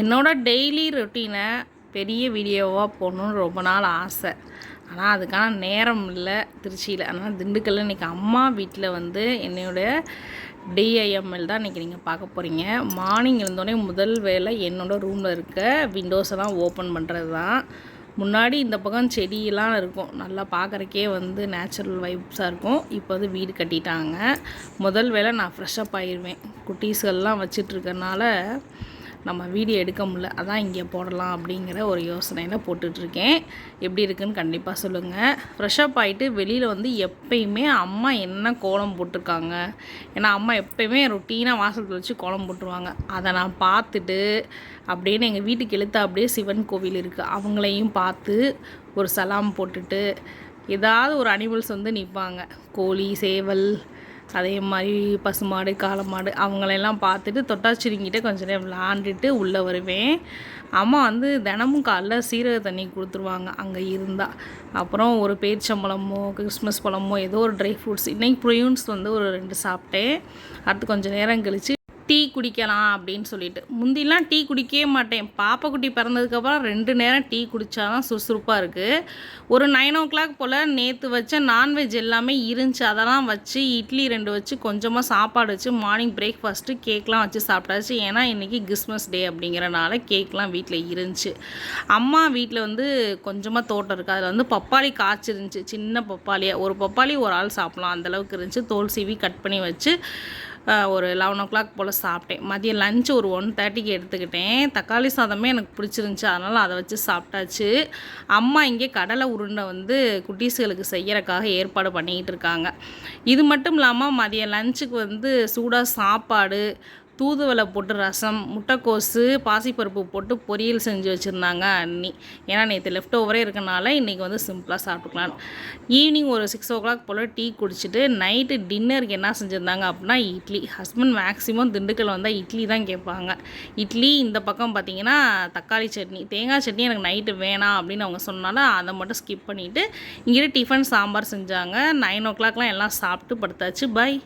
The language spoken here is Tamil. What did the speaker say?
என்னோட டெய்லி ரொட்டீனை பெரிய வீடியோவாக போடணுன்னு ரொம்ப நாள் ஆசை. ஆனால் அதுக்கான நேரம் இல்லை திருச்சியில். அதனால் திண்டுக்கல்ல இன்றைக்கி அம்மா வீட்டில் வந்து என்னோட டிஐஎம்எல் தான் இன்றைக்கி நீங்கள் பார்க்க போகிறீங்க மார்னிங் இருந்தோடனே முதல் வேலை என்னோடய ரூமில் இருக்க விண்டோஸெல்லாம் ஓப்பன் பண்ணுறது தான். முன்னாடி இந்த பக்கம் செடியெல்லாம் இருக்கும். நல்லா பார்க்குறக்கே வந்து நேச்சுரல் வைப்ஸாக இருக்கும். இப்போ வந்து வீடு கட்டிட்டாங்க. முதல் வேலை நான் ஃப்ரெஷ்ஷப் ஆயிடுவேன் குட்டீஸ்கள்லாம் வச்சிட்ருக்கனால நம்ம வீடியோ எடுக்க முடியல அதான் இங்கே போடலாம் அப்படிங்கிற ஒரு யோசனையில் போட்டுட்ருக்கேன். எப்படி இருக்குன்னு கண்டிப்பாக சொல்லுங்கள் ஃப்ரெஷ்ஷப் ஆகிட்டு வெளியில் வந்து எப்பயுமே அம்மா என்ன கோலம் போட்டிருக்காங்க? ஏன்னா அம்மா எப்பயுமே ரொட்டீனாக வாசல் வச்சு கோலம் போட்டுருவாங்க. அதை நான் பார்த்துட்டு அப்படின்னு எங்கள் வீட்டுக்கு எழுத்த அப்படியே சிவன் கோவில் இருக்குது அவங்களையும் பார்த்து ஒரு சலாம் போட்டுட்டு ஏதாவது ஒரு அனிமல்ஸ் வந்து நிற்பாங்க கோழி சேவல் அதே மாதிரி பசுமாடு காளமாடு அவங்களெல்லாம் பார்த்துட்டு தொட்டாச்சிரிங்கிட்ட கொஞ்ச நேரம் விளாண்டுட்டு உள்ளே வருவேன். அம்மா வந்து தினமும் காலைல சீரக தண்ணி கொடுத்துருவாங்க அங்கே இருந்தால் அப்புறம் ஒரு பேரிச்சம்பழமோ கிறிஸ்மஸ் பழமோ ஏதோ ஒரு ட்ரை ஃப்ரூட்ஸ் இன்றைக்கி ப்ரூன்ஸ் வந்து ஒரு ரெண்டு சாப்பிட்டேன். அடுத்து கொஞ்சம் நேரம் கழித்து டீ குடிக்கலாம் அப்படின்னு சொல்லிட்டு. முந்திலாம் டீ குடிக்கவே மாட்டேன். பாப்பா குட்டி பிறந்ததுக்கப்புறம் ரெண்டு நேரம் டீ குடித்தா தான் சுறுசுறுப்பாக இருக்குது ஒரு நைன் ஓ கிளாக் போல் நேற்று வச்ச நான்வெஜ் எல்லாமே இருந்துச்சு. அதெல்லாம் வச்சு இட்லி ரெண்டு வச்சு கொஞ்சமாக சாப்பாடு வச்சு மார்னிங் பிரேக்ஃபாஸ்ட்டு கேக்லாம் வச்சு சாப்பிட்டாச்சு. ஏன்னா இன்றைக்கி கிறிஸ்மஸ் டே அப்படிங்கிறனால கேக்லாம் வீட்டில் இருந்துச்சு. அம்மா வீட்டில் வந்து கொஞ்சமாக தோட்டம் இருக்குது அதில் வந்து பப்பாளி காய்ச்சிருந்துச்சு. சின்ன பப்பாளியாக ஒரு பப்பாளி ஒரு ஆள் சாப்பிட்லாம். அந்தளவுக்கு இருந்துச்சு. தோல் சீவி கட் பண்ணி வச்சு ஒரு லெவன் ஓ கிளாக் போல் சாப்பிட்டேன். மதியம் லஞ்சு ஒரு ஒன் தேர்ட்டிக்கு எடுத்துக்கிட்டேன். தக்காளி சாதமே எனக்கு பிடிச்சிருந்துச்சி. அதனால் அதை வச்சு சாப்பிட்டாச்சு. அம்மா இங்கே கடலை உருண்டை வந்து குட்டீஸுகளுக்கு செய்கிறக்காக ஏற்பாடு பண்ணிக்கிட்டு இருக்காங்க. இது மட்டும் இல்லாமல் மதியம் லஞ்சுக்கு வந்து சூடாக சாப்பாடு தூதுவளை போட்டு ரசம் முட்டைக்கோசு பாசிப்பருப்பு போட்டு பொரியல் செஞ்சு வச்சுருந்தாங்க அன்னி ஏன்னா நேற்று லெஃப்ட் ஓவரே இருக்கனால இன்றைக்கி வந்து சிம்பிளாக சாப்பிட்டுக்கலாம். ஈவினிங் ஒரு சிக்ஸ் ஓ கிளாக் போல் டீ குடிச்சிட்டு நைட்டு டின்னருக்கு என்ன செஞ்சுருந்தாங்க அப்படின்னா இட்லி. ஹஸ்பண்ட் மேக்ஸிமம் திண்டுக்கல் வந்தால் இட்லி தான் கேட்பாங்க. இட்லி இந்த பக்கம் பார்த்திங்கன்னா தக்காளி சட்னி. தேங்காய் சட்னி எனக்கு நைட்டு வேணாம் அப்படின்னு அவங்க சொன்னாலும் அதை மட்டும் ஸ்கிப் பண்ணிவிட்டு இங்கே டிஃபன் சாம்பார் செஞ்சாங்க. நைன் ஓ கிளாக்லாம் எல்லாம் சாப்பிட்டு படுத்தாச்சு. பை